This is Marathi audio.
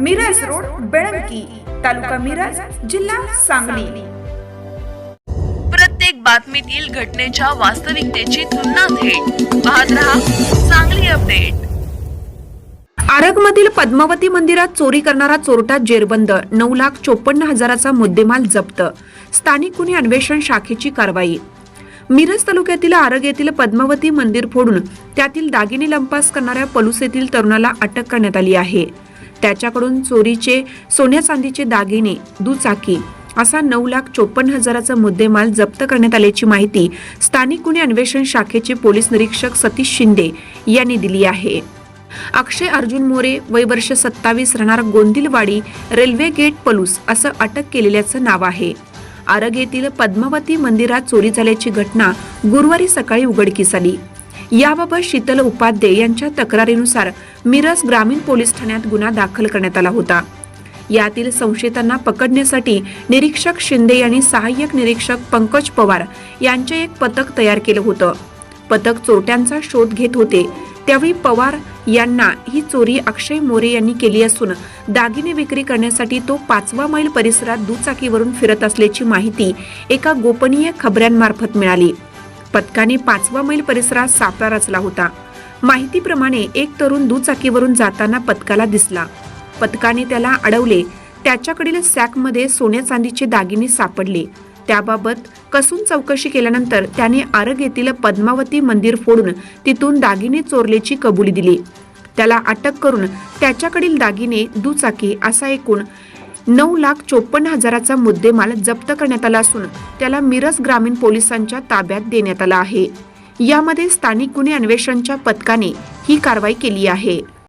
मिरज रोड बेळंकी तालुका मिरज जिल्हा सांगली. प्रत्येक बातमीतील घटनेच्या वास्तविकतेची तुलना थेट. पाहत रहा चांगली अपडेट. आरगमधील पद्मावती मंदिरात चोरी करणारा चोरटा जेरबंद नऊ लाख चोपन्न हजाराचा मुद्देमाल जप्त. स्थानिक गुन्हे अन्वेषण शाखेची कारवाई. मिरज तालुक्यातील आरग येथील पद्मावती मंदिर फोडून त्यातील दागिने लंपास करणाऱ्या पलूस येथील तरुणाला अटक करण्यात आली आहे. त्याच्याकडून चोरीचे सोन्या चांदीचे दागिने दुचाकी असा नऊ लाख चोपन्न हजाराचा मुद्देमाल जप्त करण्यात आल्याची माहिती स्थानिक गुन्हे अन्वेषण शाखेचे पोलीस निरीक्षक सतीश शिंदे यांनी दिली आहे. अक्षय अर्जुन मोरे वय वर्ष सत्तावीस राहणार गोंदिलवाडी रेल्वे गेट पलूस असं अटक केलेल्याचं नाव आहे. आरग येथील पद्मावती मंदिरात चोरी झाल्याची घटना गुरुवारी सकाळी उघडकीस आली. याबाबत शीतल उपाध्ये यांच्या तक्रारीनुसार मिरज ग्रामीण पोलीस ठाण्यात गुन्हा दाखल करण्यात आला होता. यातील संशयितांना पकडण्यासाठी निरीक्षक शिंदे यांनी सहाय्यक निरीक्षक पंकज पवार यांचे एक पथक तयार केलं होतं. पथक चोरट्यांचा शोध घेत होते. त्यावेळी पवार यांना ही चोरी अक्षय मोरे यांनी केली असून दागिने विक्री करण्यासाठी तो पाचवा मैल परिसरात दुचाकीवरून फिरत असल्याची माहिती एका गोपनीय खबऱ्यांमार्फत मिळाली. पथकाने पाचवा मैल परिसरात सापळा रचला होता. माहितीप्रमाणे एक तरुण दुचाकीवरून जाताना पथकाला दिसला. पथकाने त्याला अडवले. त्याच्याकडील सॅकमध्ये सोन्या चांदीचे दागिने सापडले. त्याबाबत कसून चौकशी केल्यानंतर त्याने आरग येथील पद्मावती मंदिर फोडून तिथून दागिने चोरल्याची कबुली दिली. त्याला अटक करून त्याच्याकडील दागिने दुचाकी असा एकूण नऊ लाख चोपन्न हजाराचा मुद्देमाल जप्त करण्यात आला असून त्याला मिरज ग्रामीण पोलिसांच्या ताब्यात देण्यात आला आहे. यामध्ये स्थानिक गुन्हे अन्वेषणच्या पथकाने ही कारवाई केली आहे.